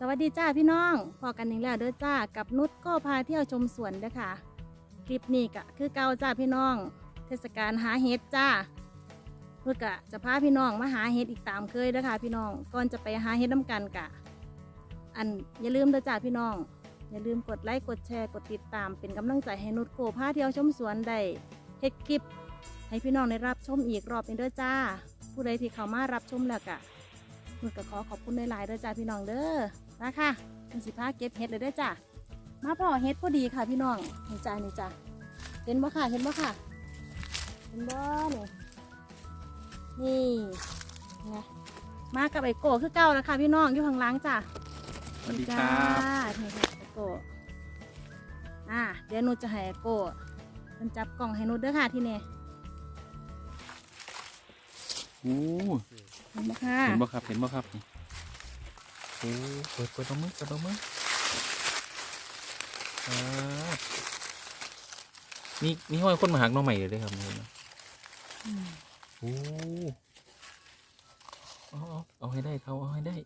สวัสดีจ้าพี่น้องพอกันอีกแล้วเด้อจ้ากับนุชก็พาเที่ยวชมสวนเด้อค่ะ คลิปนี้ก็คือเก่าจ้าพี่น้อง เทศกาลหาเห็ดจ้าเพื่อกะจะพาพี่น้องมาหาเห็ดอีกตามเคยเด้อค่ะ พี่น้องก่อนจะไปหาเห็ดน้ำกันกะ อันอย่าลืมเด้อจ้าพี่น้อง อย่าลืมกดไลค์กดแชร์กดติดตามเป็นกำลังใจให้นุชโกพาเที่ยวชมสวนได้เฮ็ดคลิปให้พี่น้องได้รับชมอีกรอบนึงเด้อจ้า ผู้ใดที่เข้ามารับชมแล้วกะ นุชก็ขอขอบคุณหลายๆเด้อจ้าพี่น้องเด้อมาค่ะเป็นสิพาเก็บเห็ดเลยเด้อจ้ามาพอเห็ดพอดีค่ะพี่น้องนี่จ้านี่จ้าเห็นบ่ค่ะเห็นบ่ค่ะเห็นบ่นี่นี่ไงมากับไอโก้คือเก่าแล้วค่ะพี่น้องอยู่ข้างหล่างจ้าสวัสดีจ้าครับ นี่ค่ะไอโก้อ่าเดี๋ยวนุชจะให้ไอโก้มันจับกล่องให้นุชเด้อค่ะที่นี่ โอ้เห็นบ่ค่ะ เห็นบ่ครับ เห็นบ่ครับนี่โอ้เปิดเปิดเอามือเปิดเอามืออ่ามีมีห้อยคนมาหักน้องใหม่เลยเด้อครับนี่นะอืม โอ้เอาเอาเอาให้ได้เขาเอาให้ได้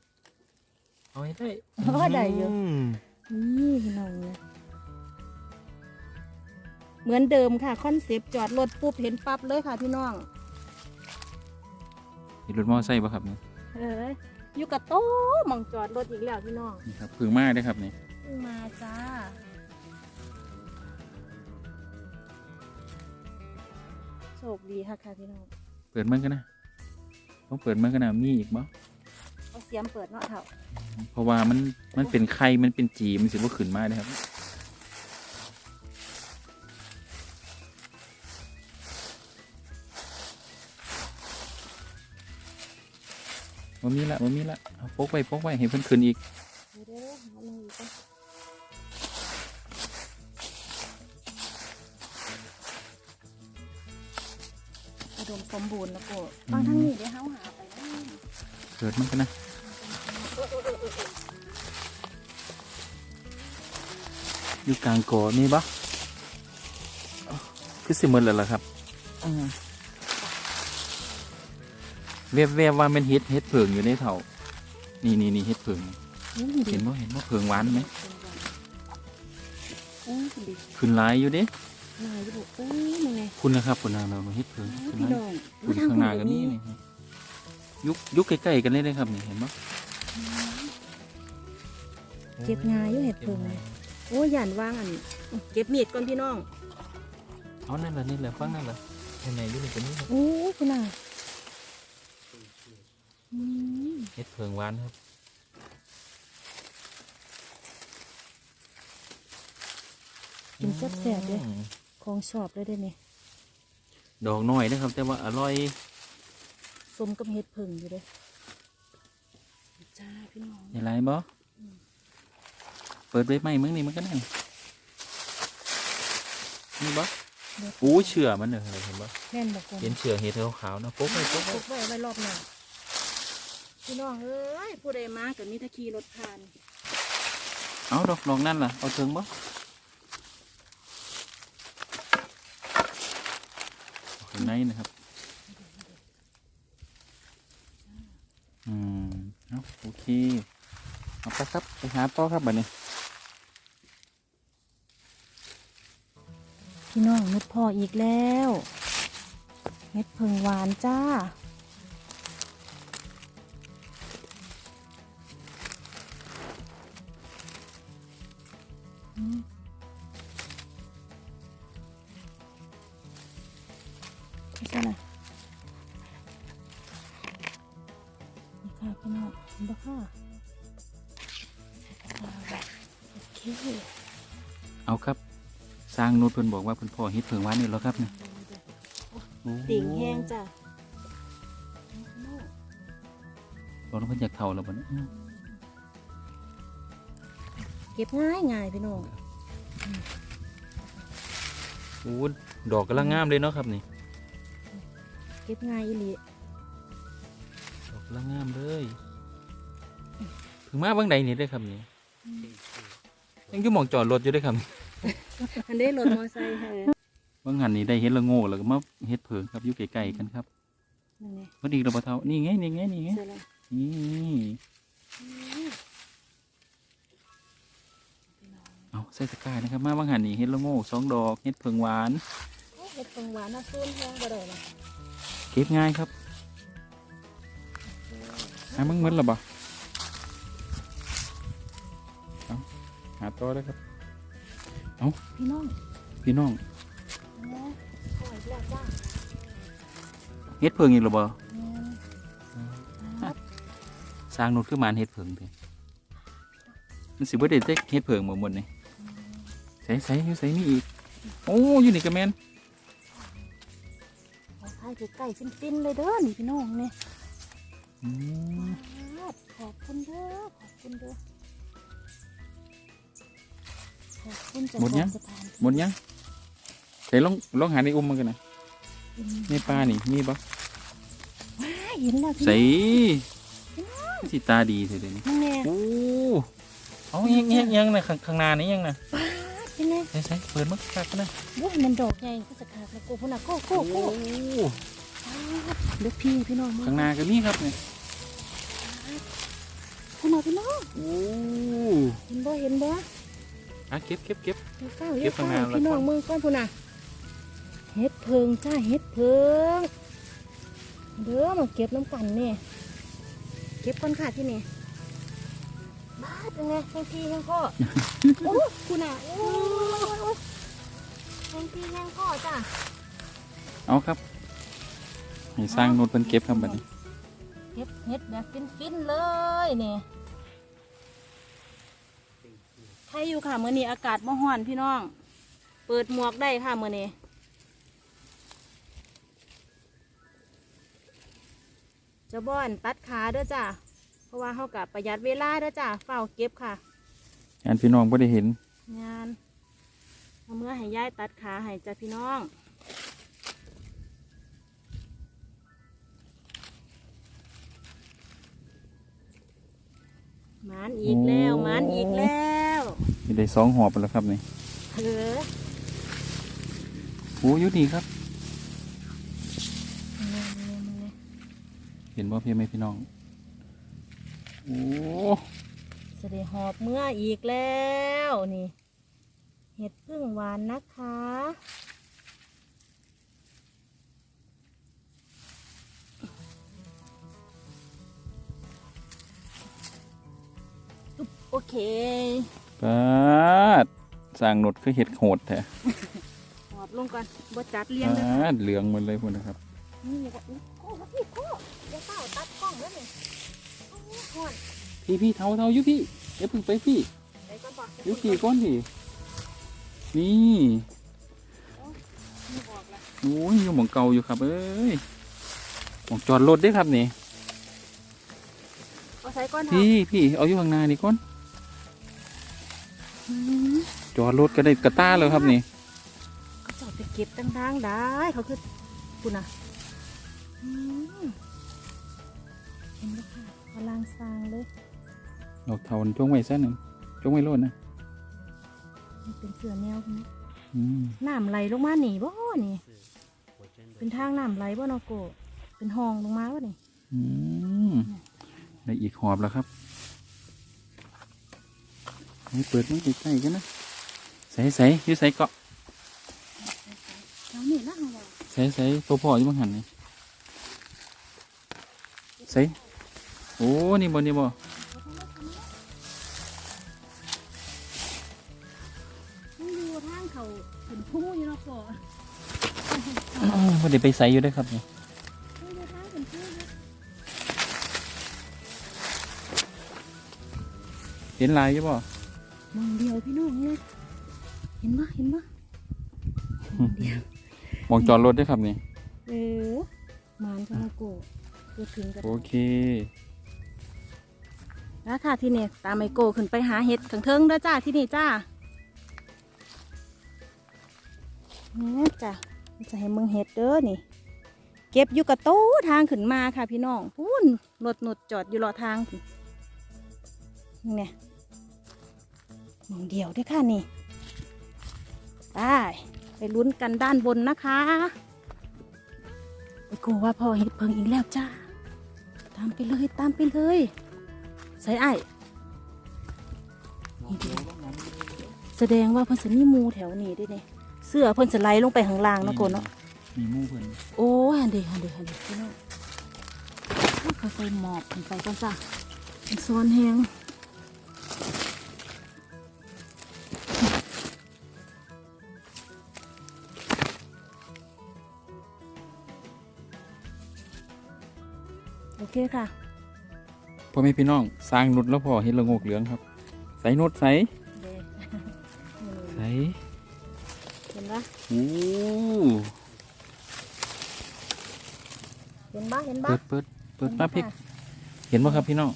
เอาให้ได้โอ้ได้อยู่ มนี่พี่น้องเนี่ยเหมือนเดิมค่ะ คอนเซปต์จอดรถปุ๊บเห็นปั๊บเลยค่ะพี่น้อง เห็นรถมอไซค์ป่ะครับนี่เอ้ยอยู่กับโต๊ะหมองจอดรถอีกแล้วพี่น้องนี่ครับพึ่งมาได้อครับนี่เพิ่งมาจ้า โชคดีค่ะค่ะพี่น้องเปิดมันกันนะต้องเปิดมันกันนะมีอีกบ่เอาเสียมเปิดเนาะเถอะเพราะว่ามันมันเป็นไข่มันเป็นจีมันสิว่าขึ้นมาได้อครับ มันมีละมันมีละเอาโปกไว้โปกไว้ให้เพิ่นขึ้นอีกเดี๋ยวเดี๋ยวหาหนึ่งอีกก่อนอุดมสมบูรณ์แล้วก็ฟังทั้งนี้เดี๋ยวเฮาหาไปนะเกิดมันกันนะอยู่กลางกอนี่ปะคือสิหมดแล้วล่ะครับอืม เวียบเวียบว่ามันเฮ็ดเฮ็ดเผิงอยู่ในเถานี่นี่นี่เฮ็ดเผิงนี่เห็นบ่เห็นบ่เผิงหวานไหมโอ้ยคุณดิขึ้นหลายอยู่เด้นายจะบอกโอ้ยยังไงคุณนะครับคุณนางเรามาเฮ็ดเผิงขึ้นหพี่ลายน้องคุณข้างหน้ากันนี่นี่ยุกยุกใกล้ๆกันเลยนะครับนี่เห็นบ่เก็บงาอยู่เห็ดเพิงโอ้ยหยันว่างอันเก็บมีดก่อนพี่น้องเอานั่นล่ะนี่แหละฟังนั่นล่ะไหนๆอยู่นี่กันนี่ครับโอ้ยคุณน่ะอืม เฮ็ดเผิงหวานครับกินแซ่บๆเลยอืมของชอบเลยได้เนี่ยดอกน้อยนะครับ แต่ว่าอร่อยสมกับเห็ดเพิงอยู่เลยจ้าพี่น้องในไรบ่เปิดไว้ไหมมึงนี่มันก็นั่นนี่บ่อู้เชื่อมันเนอะเห็นบ่แม่นบอกคนเห็นเชื่อเห็ดขาวๆนะปุ๊บไปปุ๊บไปปลูกไว้ไว้รอบหน้า พี่น้องเอ้ยผู้ใดมากับมีแตะขี่รถผ่านเอาดอกดอกนั่นล่ะเอาถึงบ่เอาข้างในนะครับ อืมเอาโอเคเอาไปครับไปหาต่อครับบัดนี้พี่น้องนุดพออีกแล้วเห็ดเพิงหวานจ้า ค่ะพี่น้องเห็นปะค่ะโอเคเอาครับสร้างนูดเพิ่นบอกว่าเพิ่นพ่อเฮ็ดเผิงหวานนี่แล้วครับเนี่ยโอ้ติ่งแห้งจ้ะบอกว่าเพิ่นอยากเท่าแล้วบ่เนี่ยอืมเก็บง่ายง่ายพี่น้องโอ้ดอกกำลังงามเลยเนาะครับนี่ เก็บง่ายอีหลีดอกกำ ลังงามเลยถึงมาเบางใดนี่ได้อครับนี่ยังอยู่หมองจอดรถอยู่ได้อครับอันนี้รถมอไซค์ค่ะบางหันนี่ได้เฮ็ดละโง่แล้วก็มาเฮ็ดเผิงครับอยู่ใกล้ๆกันครับนั่นไงพอดีเราบ่เท่านี่ไงนี่ไงนี่ไงเสร็จแล้วนี่ใส่ตะกร้านะครับ มาบางหันนี่เฮ็ดละโง่สองดอกเฮ็ดเพิงหวานเห็ดปังหวานน่ะซูนแห้งบ่ได้นะเก็บง่ายครับ หามึงเหมือนหรอบ่เอาหาต่อเลยครับพี่น้อง พี่น้องนะปล่อยแล้วจ้าเฮ็ดเพิงอีกหรอบ่แม่นครับสร้างนุชคือหมานเฮ็ดเพิงเด้มันสิบ่ได้เต็กเฮ็ดเพิงหมดหมดนี่ใส่ใส่อยู่ใส่มีอีก โอ้อยู่นี่ก็แม่นเอาถ่ายใกล้ๆฟินๆเลยเด้อนี่พี่น้องนี่อืมครับ ขอบคุณเด้อขอบคุณเด้อขอบคุณเจ้าของสถานที่หมดยังใส่ลองลองหาในอุ้มมันกันนะในปลานี่มีบ่ว้าเห็นแล้วพี่ใส่น้องสิตาดีเถอะเดี๋ยวนี้นั่นแน่โอ้เอายังยังยังนะข้างข้างหน้านี่ยังนะป้าดเป็นไงใส่ใส่เปิดมันคักๆนะวุ้ยมันดอกใหญ่ก็สกัดแล้วกูพุ่นน่ะโก้โก้โก้ป้าดเด็กพี่พี่น้องมึงข้างหน้าก็มีครับเนี่ย คุณน่ะพี่น้องโอ้เห็นบ่เห็นบ่อะเก็บเก็บเก็บเดี๋ยวเก้าเก็เรียบกข้างหเก้าน้าแล้ว พี่น้องก่อนมึงก้อนพุ่นน่ะเฮ็ดเพิงจ้าเฮ็ดเพิงเด้อมาเก็บน้ำกันเนี่ยเก็บก้อนขาดที่นี่บ้าดเป็นไงแห้งพี่แห้งพ่อ โอ้คุณน่ะโอ้ยแห้งพี่แห้งพ่อจ้า เอาครับให้สร้างโนดเพิ่นเก็บครับบัดนี้ เก็บเฮ็ดแบบฟินๆเลยเนี่ยใครอยู่ค่ะมื้อนี้อากาศบ่ร้อนพี่น้อง เปิดหมวกได้ค่ะมื้อนี้จะบ่อนตัดขาเด้อจ้ะเพราะว่าเขากับประหยัดเวลาเด้อจ้ะเฝ้าเก็บค่ะงานพี่น้องบ่ได้เห็นงานเอาเมื่อให้ย่ายตัดขาให้จ้ะพี่น้อง หมานอีกแล้วหมานอีกแล้วมีได้สองหอบไปแล้วครับนี่เออโอ้อยู่นี่ครับ เห็นบ่พี่ไหมพี่น้อง โอ้จะได้หอบเมื่ออีกแล้วนี่ เห็ดพึ่งหวานนะคะ เคปาดสร้างโนดคือเห็ดโหดแท้หอบลงก่อนบ่จัดเลี้ยงปเลยาดเหลืองหมดเลยพุ่นนะครับ นี่ก็อุ๊ยโอ้มาพี่โก้เดี๋ยวเต้าตัดกล้องแล้วนี่โอ้ยหอนพี่พี่เท่าเท่าอยู่พี่อย่าเพิ่งไปพี่ไปก่อนบอกอยู่พี่ก้อนพี่นี่นี่ออกแล้วโอ้ยอยู่หมองเก่าอยู่ครับ เอ้ยหมองจอดรถได้ครับนี่ เอาใส่ก้อนเถอะพี่พี่เอาอยู่ข้างหน้านี่ก้อนอืม จอดรถก็ได้กระต้าแล้วครับนี่เขาจอดไปเก็บต่างๆได้เขาคือคุณน่ะอืมเห็นไหมคะกำลังสร้างเลยดอกเทาจงไว้ซะหนึ่งจงไว้โลดนะมันเป็นเสือแนวใช่ไหมอืมน้ำไหลลงมาหนีบ่นี่ เป็นทางน้ำไหลบ่เนาะโกเป็นห้องลงมาบ่นี่อืมได้อีกหอบแล้วครับ ให้เปิดมันใกล้ๆกันนะใส่ใส่อยู่ใส่เกาะแล้วนี่นะของเราใส่ใส่ตัวพ่ออยู่บางหันนี่ใส่โอ้นี่บ่นี่บ่มันอยู่ทางเขาถึงผู้อยู่เนาะโกบ่ได้ไปใส่อยู่ได้อครับนี่มันอยู่ทางถึงผู้อยู่เห็นลายอยู่บ่ มองเดียวพี่น้องเลยเห็นบ่เห็นบ่มองเดียวมองจอดรถได้อครับนี่เออมานก็มาโกเกิดถึงกันโอเคแล้วค่ะที่นี่ตามไอโกขึ้นไปหาเห็ดถึงเทิงๆเด้อจ้าที่นี่จ้านี่จ้ะจะให้มึงเห็ดเด้อนี่ เก็บอยู่กับโต๊ะทางขึ้นมาค่ะพี่น้องพูนรถหนดจอดอยู่รอทางพุ่นนี่เนี่ย มองเดียวเด้วยค่ะนี่ได้ไปลุ้นกันด้านบนนะคะไอโกว่าพอเห็ดเพิงอีกแล้วจ้าตามไปเลยตามไปเลยใส่ไอ้ายนี่เดียวใส่แสดงว่าเพิ่นสิมีหมูแถวนี้ด้วยเนี่ยเสื้อเพิ่นจะไหลลงไปข้างล่างเนาะโกนเนาะมีหมู่เพิ่นโอ้ยอันเดียวอันเดียวอันเดียวพี่น้องค่อยๆหมอบขึ้นไปก่อนจ้ะมันซ้อนแหง โอเคค่ะพ่อแม่พี่น้องสร้างนุดแล้วพอเห็นละโงกเหลืองครับ ใส่นุดใส่เด้ใส่เห็นปะโอ้เห็นปะเห็นปะเปิดเปิดเปิดป้าพริก เห็นบ่ครับพี่น้อง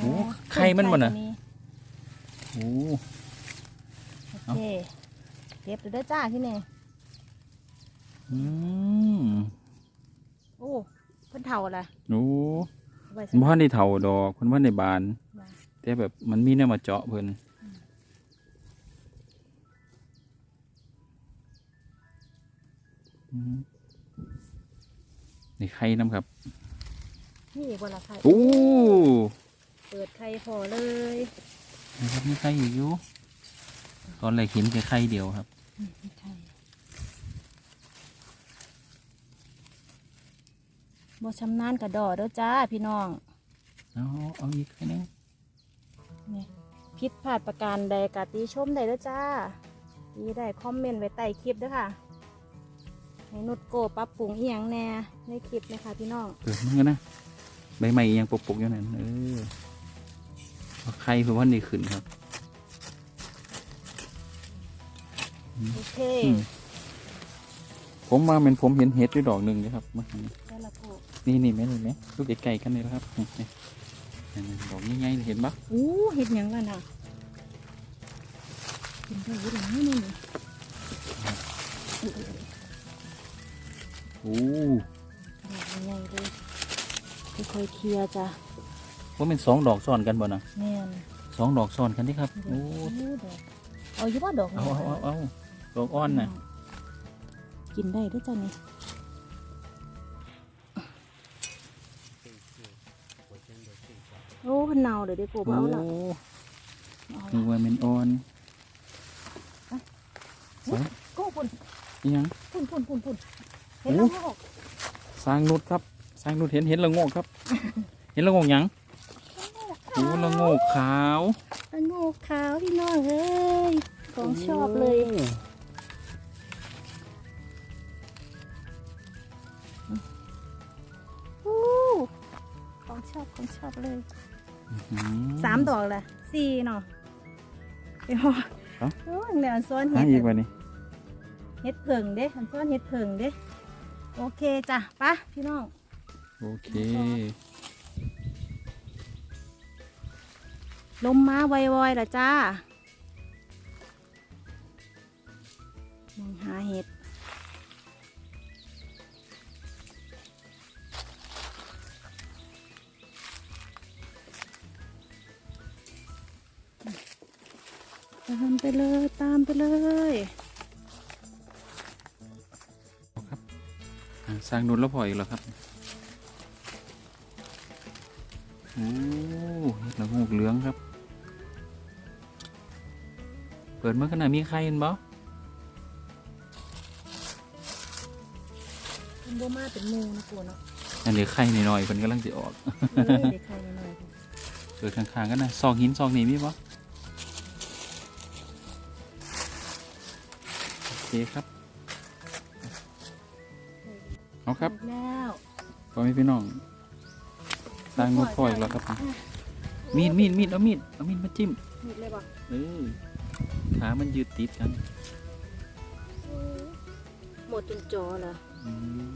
โอ้ไข่มันบ่น่ะโอ้โอเคเก็บดูเด้อจ้าที่นี่อืมโอ้ เพิ่นเท่าอะไรโอ้ไว้เพิ่นบ่ทันได้เฒ่าดอกเพิ่นบ่ทันได้บานมาแต่แบบมันมีแนวมาเจาะเพิ่นอืมนี่ไข่น้ำครับนี่อีกวันละไข่โอ้เปิดไข่พอเลยนะครับมีไข่อยู่อยู่ตอนแรกเห็นแค่ไข่เดียวครับอืมมีไข่ บ่ชำนาญกระดอเด้อจ้าพี่น้องเอาเอาอีกไข่หนึงนี่ผิดพลาดประการใดกะติชมได้เด้อจ้าตีได้คอมเมนต์ไว้ใต้คลิปเด้อค่ะให้นุดโกปรับปรุงอีหยังแหน่ในคลิปนะคะพี่น้องเปิดมันกันนะใบใหม่ยังปกๆอยู่นั่นเออเอาไข่เพื่อว่านี่ขึ้นครับโอเค อืมผมมาเป็นผมเห็นเห็ดอยู่ดอกหนึ่งนะครับมาได้ละโก นี่นี่ไหมนี่ไหมลูกไก่ๆกันเลยนะครับนี่นี่นี่ดอกง่ายๆเลยเห็นปะอู้เห็ดหยังล่ะน่ะกินได้อยี่หลังนี่นี่โอ้ดอกใหญ่เลยค่อยๆเคลียร์จ้ะว่าเป็นสองดอกซ้อนกันบ่นะแม่นสองดอกซ้อนกันที่ครับโอ้โอ้ดอกเอาอยู่ว่าดอกเอาเอาเอาเอาดอกอ่อนน่ะกินได้ด้วยจ้ะนี่ โอ้เน่าเดี๋ยวเดี๋ยวกูโอ้เอาละเอาคือละว่ามันอ่อนโอ้กูปุ่นนี่ยังปุ่นปุ่นปุ่นปุ่นเห็นโอ้แล้วงอกสร้างนุดครับสร้างนุดเห็นเห็นละโงกครับ เห็นละโงกหยังโอ้ละโงกขาวละโงกขาวพี่น้องเอ้ยของชอบเลยโอ้อู้ของชอบของชอบเลยอื สามดอกละสี่เนาะเดี๋ยวเอ้า โอ้ยเนี่ยอันซ้อนหาเห็ดอีกวันนี้เห็ดเผิงเด้อันซ้อนเห็ดเผิงเด้โอเคจ้ะไปะพี่น้อง โอเคลมมาไวๆละจ้า มองหาเห็ดามไปเลยตามไปเลยอะสร้างนุดแล้วพออีกแล้วครับโอ้เห็ดละโงกเหลืองครับ เปิดมาขนาดมีใครเห็นบ่เป็นโบมาเป็นหมูนะกูเนาะอันนี้ไข่หน่อยๆเพิ่นกำลังสิออกเออเด็กใครหน่อยๆเปิดข้างๆกันนะซอกหินซอกนี่มีบ่ คครับเอาครับถูกแล้วพ่อแม่พี่น้องสร้างนุดพออีกแล้วครับ มีดมีดมีดเอามีดเอามีดมาจิ้มมีดเลยบ่เออขามันยืดติดกัน หมดจนจอเหรออืม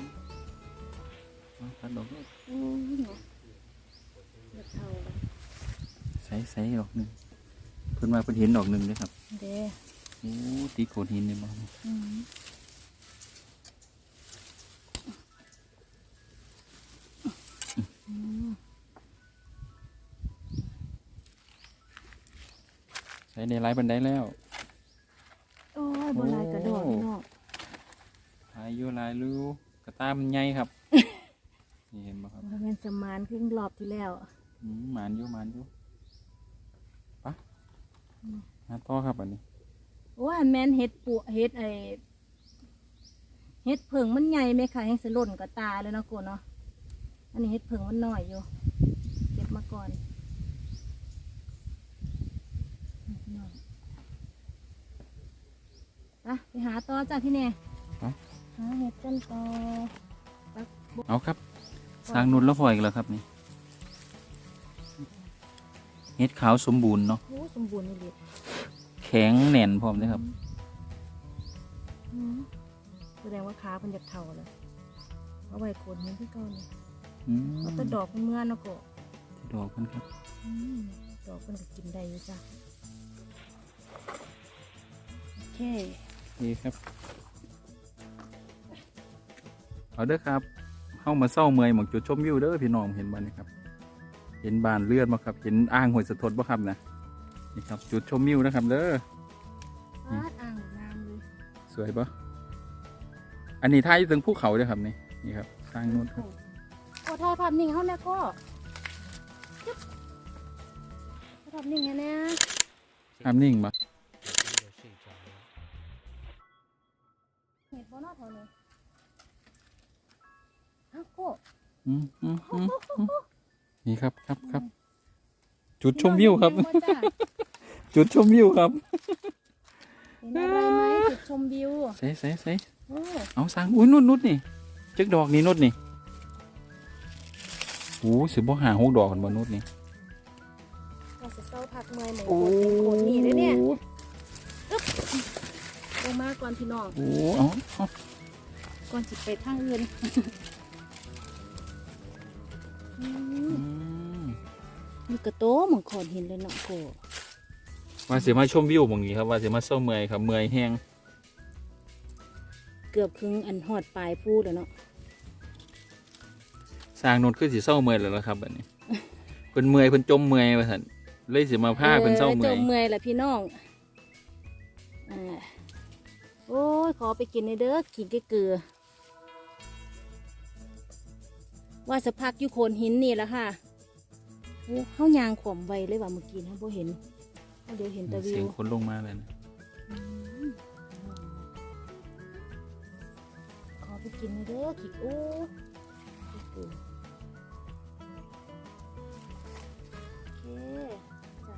เอาตัดดอกโอ้ยเนาะเลือดเท่าเลยใส่ใส่ดอกหนึ่งเพิ่นมาเพิ่นเห็นดอกหนึ่งเลยครับ เด้โอ้ตีโขดหินเนี่ยบ่อืมอืมใส่ได้หลายบันไดแล้ว โอ้ยโบราณกระโดดพี่น้องหลายอยู่หลายรูกระตามันใหญ่ครับ นี่เห็นบ่ครับมันเป็นสมานครึ่งรอบที่แล้วอืมหมานอยู่หมานอยู่ปะหาต่อครับอันนี้ โอ้ยแมนเห็ดปูเห็ดไอเห็ดเผิงมันใหญ่ไหมคะยังสิหล่นกับตาเลยเนาะโกเนาะอันนี้เห็ดเผิงมันน้อยอยู่ เก็บมาก่อนนี่พี่น้องไปไปหาต่อจ้าพี่เน่หาเห็ดกันต่อเอาครับสร้างนุนแล้วพออีกแล้วครับนี่เฮ็ดขาวสมบูรณ์เนาะโอ้สมบูรณ์เลย แข็งแน่นพร้อมเลยครับ อืมแสดงว่าขาเพิ่นจะเท่าเลยเอาไว้โคนนี้ที่เก่านี่อืมเอาแต่ดอกเพิ่นเมื่อเนาะโกดอกมันครับ อืมดอกเพิ่นก็กินได้อยู่จ้ะโอเคนี่ครับ เอาเด้อครับ เข้ามาเศร้าเมอยหมองจุดชมวิวเด้อพี่น้องเห็นบ่นี่ครับ เห็นบานเลือดบ่ครับ เห็นอ่างห้วยสะทดบ่ครับนะ นี่ครับจุดชมวิวนะครับเด้อปาดอ่างงามเลยสวยปะอันนี้ท่ายอยู่ถึงภูเขาเด้อครับนี่นี่ครับสร้างนู้นครับโอ้ถ่ายภาพนิ่งเขาเนี่ยก็จึ๊บถ่ายภาพนิ่งไงเนี่ยภาพนิ่งมาเห็ดบ่เนอเท่านี้อ้าวโก้อืมอืมอืมอืมนี่ครับครับครับ จุดชมวิวครับ เห็นบ่จ้ะจุดชมวิวครับเห็นอะไรไหมจุดชมวิวใส่ใส่ใส่โอ้เอาสร้างอุ้ยนุดนุดนี่จึกดอกนี่นุดนี่โอ้สิบ่หาหกดอกกันบ่นุดนี่เราจะเศร้าพักเมื่อยเหมือนโคตรเป็นโคตรนี่เลยเนี่ยลงมาก่อนพี่น้องโอ้เอาเอาก่อนจิไปทางอื่นอือืม มมีกระโต้เหมือนขอนหินเลยเนาะโกว่าสิมาชมวิวหมองนี้ครับว่าสิมาเศร้าเมื่อยครับ เมื่อยแห้งเกือบครึ่งอันหอดปลายพูดแล้วเนาะสร้างนุดคือสิเศร้าเมื่อยแล้วล่ะครับบัดนี้เพิ่นเมื่อยเพิ่นจมเมื่อยว่าซั่นเลยสิมาพาเพิ่นเศร้าเมื่จอยมเมื่อยแหละพี่น้องอ่าโอ้ยขอไปกินในเด้อกินเกลือว่าสะพักอยู่โคนหินนี่แหละค่ะ โอ้เฮายางขวมไวเลยว่าเมื่อกี้นะบ่เห็นเอาเดี๋ยวเห็นแต่วิเสียงวคนลงมาเลยนะอืมขอไปกินในเด้อขี้โอ้ขี้เกลือโอเคจ้ะ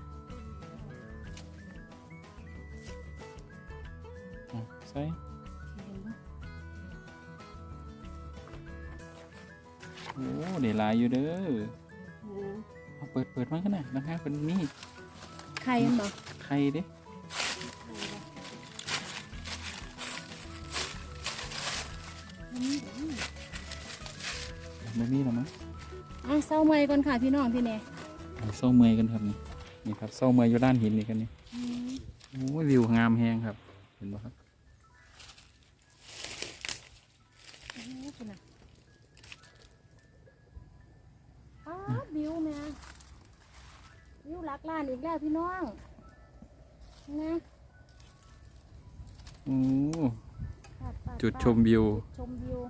อะใส่เห็นปะโอ้ได้หลายอยู่เด้อโอ้เอาเปิดเปิดมันกันนะนะคะเป็นมีดไข่มันบอกไข่เด้ไม่มีหรอมั้งอะเศร้าเมื่อยก่อนค่ะพี่น้องพี่เน่เอาเศร้าเมอยกันครับนี่นี่ครับเศร้าเมอยอยู่ด้านหินนี่กันนี่โอ้ยวิวงามแฮงครับ เห็นไหมครับโอ้โหคุณน่ะอ้าววิวแม่วิว หลักล้านอีกแล้วพี่น้องนะโอ้ปาปาจุดปาชมวิว จุดชมวิว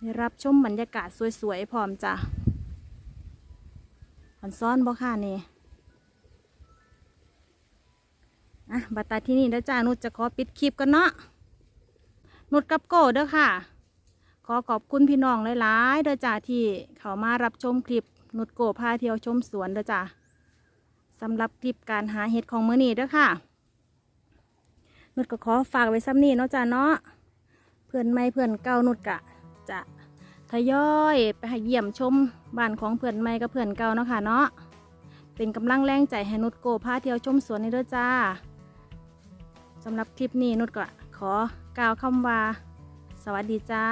ได้รับชมบรรยากาศสวยๆพร้อมจ้ะขอนซ้อนบ่ค่ะนี่อะบัตตาที่นี่เด้อจ้านุชจะขอปิดคลิปกันเนาะนุชกับโก้เด้อค่ะ ขอขอบคุณพี่น้องหลายๆเด้อจ้าที่เขามารับชมคลิปนุชโกพาเที่ยวชมสวนเด้อจ้าสำหรับคลิปการหาเห็ดของมื้อนี้เด้อค่ะ นุชก็ขอฝากไว้ซ้ำนี้เนาะจ้าเนาะเพื่อนไม่เพื่อนเก่านุชกะจะทยอยไปหเยี่ยมชมบ้านของเพื่อนไม่กับเพื่อนเก่าเนาะค่ะเนาะเป็นกำลังแรงใจให้นุชโกพาเที่ยวชมสวนในเด้อจ้าสำหรับคลิปนี้นุชก็ขอกล่าวคำว่า สวัสดีจ้า